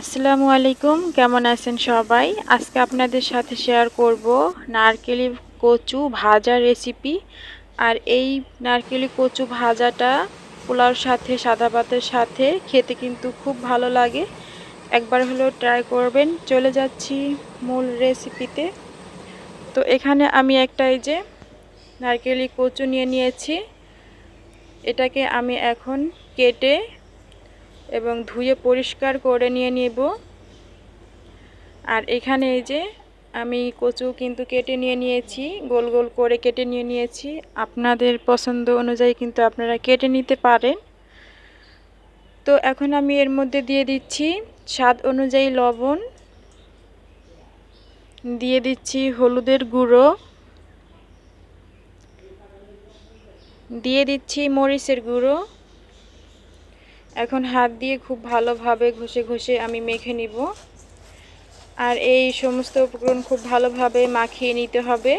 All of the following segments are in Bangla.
আসসালামু আলাইকুম, কেমন আছেন সবাই? আজকে আপনাদের সাথে শেয়ার করব নারকেলি কচু ভাজা রেসিপি আর এই নারকেলি কচু ভাজাটা পোলাওর সাথে, সাদা ভাতের সাথে খেতে কিন্তু খুব ভালো লাগে। একবার হলেও ট্রাই করবেন। চলে যাচ্ছি মূল রেসিপিতে তো এখানে আমি একটা এই যে নারকেলি কচু নিয়ে নিয়েছি। এটাকে আমি এখন কেটে এবং ধুয়ে পরিষ্কার করে নিয়ে নেব। আর এখানে এই যে আমি কচু কিন্তু কেটে নিয়ে নিয়েছি, গোল গোল করে কেটে নিয়ে নিয়েছি। আপনাদের পছন্দ অনুযায়ী কিন্তু আপনারা কেটে নিতে পারেন। তো এখন আমি এর মধ্যে দিয়ে দিচ্ছি স্বাদ অনুযায়ী লবণ। দিয়ে দিচ্ছি হলুদের গুঁড়ো। দিয়ে দিচ্ছি মরিচের গুঁড়ো। এখন হাত দিয়ে খুব ভালোভাবে ঘষে ঘষে আমি মেখে নিব। আর এই সমস্ত উপকরণ খুব ভালোভাবে মাখিয়ে নিতে হবে।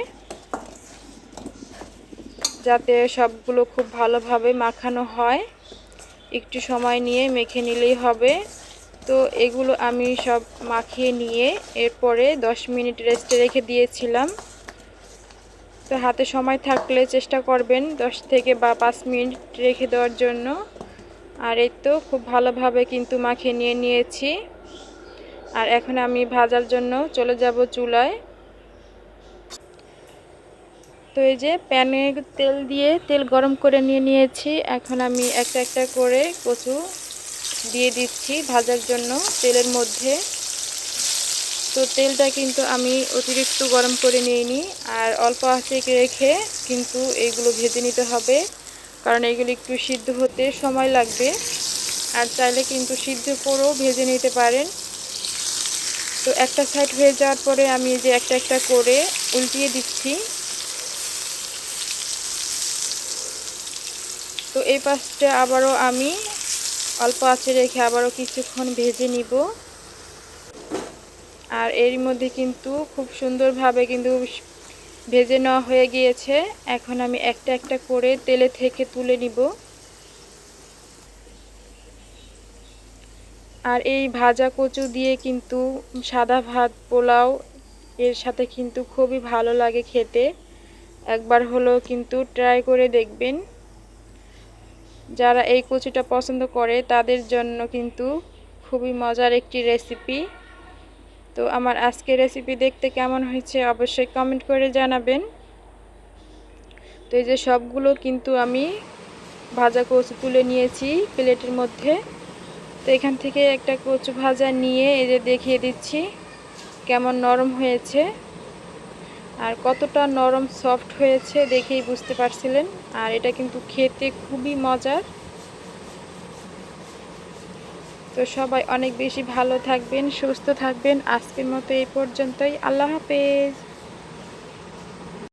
যাতে সবগুলো খুব ভালোভাবে মাখানো হয়। একটু সময় নিয়ে মেখে নিলেই হবে। তো এগুলো আমি সব মাখিয়ে নিয়ে এরপরে 10 মিনিট রেস্টে রেখে দিয়েছিলাম। তো হাতে সময় থাকলে চেষ্টা করবেন 10 থেকে বা 5 মিনিট রেখে দেওয়ার জন্য। আর এই তো খুব ভালোভাবে কিন্তু মাখে নিয়ে নিয়েছি। আর এখন আমি ভাজার জন্য চলে যাব চুলায়। তো এই যে প্যানে তেল দিয়ে তেল গরম করে নিয়ে নিয়েছি। এখন আমি একটা একটা করে কচু দিয়ে দিচ্ছি ভাজার জন্য তেলের মধ্যে। তো তেলটা কিন্তু আমি অতিরিক্ত গরম করে নিইনি। আর অল্প আঁচে রেখে কিন্তু এইগুলো ভেজে নিতে হবে। কারণ এগুলি একটু সিদ্ধ হতে সময় লাগবে। আর চাইলে কিন্তু সিদ্ধ করেও ভেজে নিতে পারেন। তো একটা সাইড হয়ে যাওয়ার পরে আমি যে একটা একটা করে উল্টিয়ে দিচ্ছি। তো এই পাশটা আবারও আমি অল্প আঁচে রেখে আবারও কিছুক্ষণ ভেজে নিব। আর এর মধ্যে কিন্তু খুব সুন্দরভাবে কিন্তু ভেজে নেওয়া হয়ে গিয়েছে। এখন আমি একটা একটা করে তেলে থেকে তুলে নিব। আর এই ভাজা কচু দিয়ে কিন্তু সাদা ভাত, পোলাও, এর সাথে কিন্তু খুবই ভালো লাগে খেতে। একবার হলো কিন্তু ট্রাই করে দেখবেন। যারা এই কচুটা পছন্দ করে, তাদের জন্য কিন্তু খুবই মজার একটি রেসিপি। তো আমার আজকের রেসিপি দেখতে কেমন হয়েছে অবশ্যই কমেন্ট করে জানাবেন। তো এই যে সবগুলো কিন্তু আমি ভাজা কচু তুলে নিয়েছি প্লেটের মধ্যে। তো এখান থেকে একটা কচু ভাজা নিয়ে এই যে দেখিয়ে দিচ্ছি কেমন নরম হয়েছে আর কতটা নরম সফট হয়েছে দেখেই বুঝতে পারছিলেন। আর এটা কিন্তু খেতে খুবই মজার। তো সবাই অনেক বেশি ভালো থাকবেন সুস্থ থাকবেন। আজকের মতো এই পর্যন্তই। আল্লাহ হাফেজ।